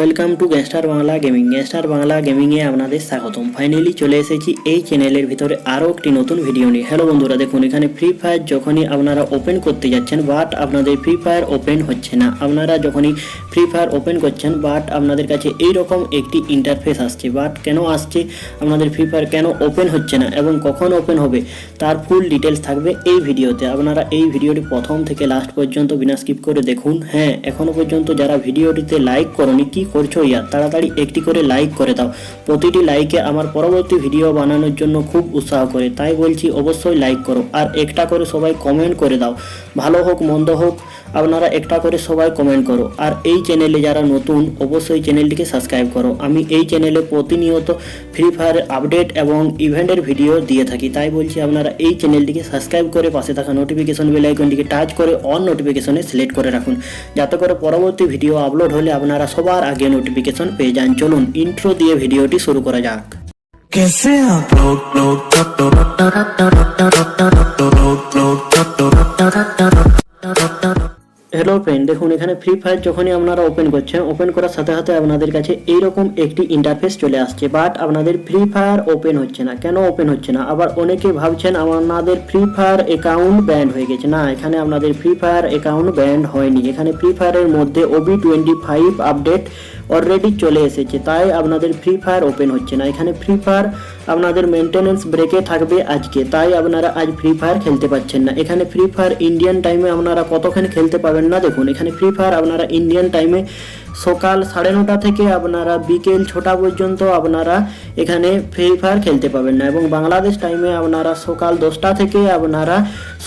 Welcome to gangster Bangla gaming. Gangster Bangla গেমিংয়ে আপনাদের স্বাগতম। Finally চলে এসেছি এই চ্যানেলের ভিতরে আরও একটি নতুন ভিডিও নিয়ে। হ্যালো বন্ধুরা, দেখুন, এখানে ফ্রি ফায়ার যখনই আপনারা ওপেন করতে যাচ্ছেন বাট আপনাদের ফ্রি ফায়ার ওপেন হচ্ছে না। আপনারা যখনই ফ্রি ফায়ার ওপেন করছেন বাট আপনাদের কাছে এই রকম একটি ইন্টারফেস আসছে। বাট কেন আসছে? আপনাদের ফ্রি ফায়ার কেন ওপেন হচ্ছে না এবং কখন ওপেন হবে? তার ফুল ডিটেলস থাকবে এই ভিডিওতে। আপনারা এই ভিডিওটি প্রথম থেকে লাস্ট পর্যন্ত বিনা স্কিপ করে দেখুন। হ্যাঁ এখনও পর্যন্ত যারা ভিডিওটিতে লাইক করনি, কি করছ ইয়ার? তাড়াতাড়ি একটি করে লাইক করে দাও। প্রতিটি লাইকে আমার পরবর্তী ভিডিও বানানোর জন্য খুব উৎসাহ করে। তাই বলছি, অবশ্যই লাইক করো। আর একটা করে সবাই কমেন্ট করে দাও। ভালো হোক, মন্দ হোক আপনারা একটা করে সবাই কমেন্ট করো আর এই চ্যানেলে যারা নতুন অবশ্যই চ্যানেলটিকে সাবস্ক্রাইব করো আমি এই চ্যানেলে প্রতিনিয়ত ফ্রি ফায়ার আপডেট এবং ইভেন্টের ভিডিও দিয়ে থাকি তাই বলছি আপনারা এই চ্যানেলটিকে সাবস্ক্রাইব করে পাশে থাকা নোটিফিকেশন বেল আইকনটিকে টাচ করে অন নোটিফিকেশনে সিলেক্ট করে রাখুন যাতে করে পরবর্তী ভিডিও আপলোড হলে আপনারা সবার আগে নোটিফিকেশন পেয়ে যান চলুন ইন্ট্রো দিয়ে ভিডিওটি শুরু করা যাক कैसे आप लोग लोग হ্যালো ফ্রেন্ড দেখুন, এখানে ফ্রি ফায়ার যখনই আপনারা ওপেন করছেন ওপেন করার সাথে সাথে আপনাদের কাছে এইরকম একটি ইন্টারফেস চলে আসছে বাট আপনাদের ফ্রি ফায়ার ওপেন হচ্ছে না। কেন ওপেন হচ্ছে না? আবার অনেকে ভাবছেন আপনাদের ফ্রি ফায়ার অ্যাকাউন্ট ব্যান্ড হয়ে গেছে। না, এখানে আপনাদের ফ্রি ফায়ার অ্যাকাউন্ট ব্যান্ড হয়নি। এখানে ফ্রি ফায়ারের মধ্যে OB twenty five update already চলে এসেছে, তাই আপনাদের ফ্রি ফায়ার ওপেন হচ্ছে না। এখানে ফ্রি ফায়ার আপনাদের মেনটেনেন্স ব্রেকে থাকবে আজকে, তাই আপনারা আজ ফ্রি ফায়ার খেলতে পাচ্ছেন না। এখানে ফ্রি ফায়ার ইন্ডিয়ান টাইমে আপনারা কতক্ষণ খেলতে পাবেন না দেখুন, এখানে ফ্রি ফায়ার আপনারা ইন্ডিয়ান টাইমে সকাল সাড়ে নটা থেকে আপনারা বিকেল ছটা পর্যন্ত আপনারা এখানে ফ্রি ফায়ার খেলতে পাবেন না। এবং বাংলাদেশ টাইমে আপনারা সকাল দশটা থেকে আপনারা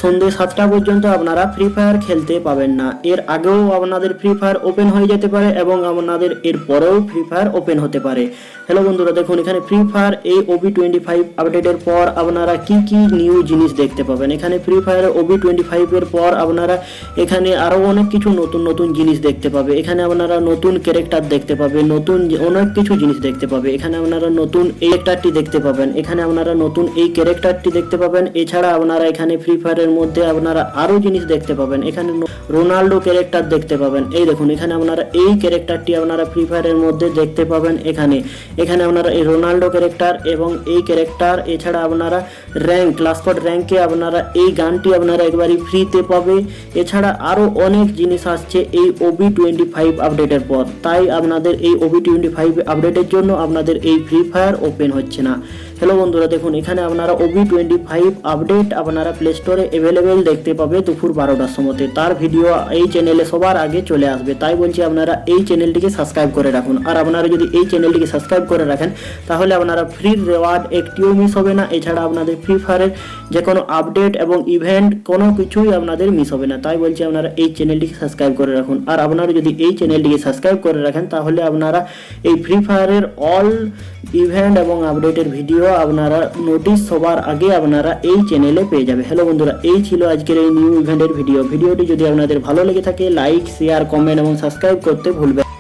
সন্ধ্যে সাতটা পর্যন্ত আপনারা ফ্রি ফায়ার খেলতে পাবেন না। এর আগেও আপনাদের ফ্রি ফায়ার ওপেন হয়ে যেতে পারে এবং আপনাদের এর পরেও ফ্রি ফায়ার ওপেন হতে পারে। হ্যালো বন্ধুরা, দেখুন, এখানে ফ্রি ফায়ার এই ওবি টোয়েন্টি ফাইভ আপডেটের পর আপনারা কি কি নিউ জিনিস দেখতে পাবেন? এখানে ফ্রি ফায়ার ওবি টোয়েন্টি ফাইভের পর আপনারা এখানে আরও অনেক কিছু নতুন নতুন জিনিস দেখতে পাবে। এখানে আপনারা নতুন ক্যারেক্টার দেখতে পাবে, নতুন অনেক কিছু জিনিস দেখতে পাবে। এখানে আপনারা নতুন এই ক্যারেক্টারটি দেখতে পাবেন। এখানে আপনারা নতুন এই ক্যারেক্টারটি দেখতে পাবেন। এছাড়া আপনারা এখানে ফ্রি ফায়ারের মধ্যে আপনারা আরও জিনিস দেখতে পাবেন। এখানে রোনাল্ডো ক্যারেক্টার দেখতে পাবেন। এই দেখুন, এখানে আপনারা এই ক্যারেক্টারটি আপনারা ফ্রি ফায়ারের মধ্যে দেখতে পাবেন এখানে। এখানে আপনারা এই রোনাল্ডো ক্যারেক্টার এবং এই ক্যারেক্টার এছাড়া আপনারা র্যাঙ্ক ক্লাসকট র্যাঙ্কে আপনারা এই গানটি আপনারা একবারই ফ্রিতে পাবে। এছাড়া আরও অনেক জিনিস আসছে এই ওবি টোয়েন্টি ফাইভ আপডেটের পর তাই আপনাদের এই ওবি টোয়েন্টি ফাইভ আপডেটের জন্য আপনাদের এই ফ্রি ফায়ার ওপেন হচ্ছে না। হ্যালো বন্ধুরা, দেখুন, এখানে আপনারা ওবি টোয়েন্টি ফাইভ আপডেট আপনারা প্লে স্টোরে অ্যাভেলেবেল দেখতে পাবে দুপুর বারোটার সময়তে। তার ভিডিও এই চ্যানেলে সবার আগে চলে আসবে। তাই বলছি, আপনারা এই চ্যানেলটিকে সাবস্ক্রাইব করে রাখুন। আর আপনারা যদি এই চ্যানেলটিকে সাবস্ক্রাইব করে রাখেন, তাহলে আপনারা ফ্রি রেওয়ার্ড একটিও মিস হবে না। এছাড়া আপনাদের ফ্রি ফায়ারের যে কোনো আপডেট এবং ইভেন্ট কোনো কিছুই আপনাদের মিস হবে না। তাই বলছি, আপনারা এই চ্যানেলটিকে সাবস্ক্রাইব করে রাখুন। আর আপনারা যদি এই চ্যানেলটিকে সাবস্ক্রাইব করে রাখেন, তাহলে আপনারা এই ফ্রি ফায়ারের অল ইভেন্ট এবং আপডেটের ভিডিও আপনারা নোটিশ সবার আগে আপনারা এই চ্যানেলে পেয়ে যাবে। হ্যালো বন্ধুরা, এই ছিল আজকের এই নিউ ইভেন্টের ভিডিও ভিডিওটি যদি আপনাদের ভালো লেগে থাকে লাইক শেয়ার কমেন্ট এবং সাবস্ক্রাইব করতে ভুলবেন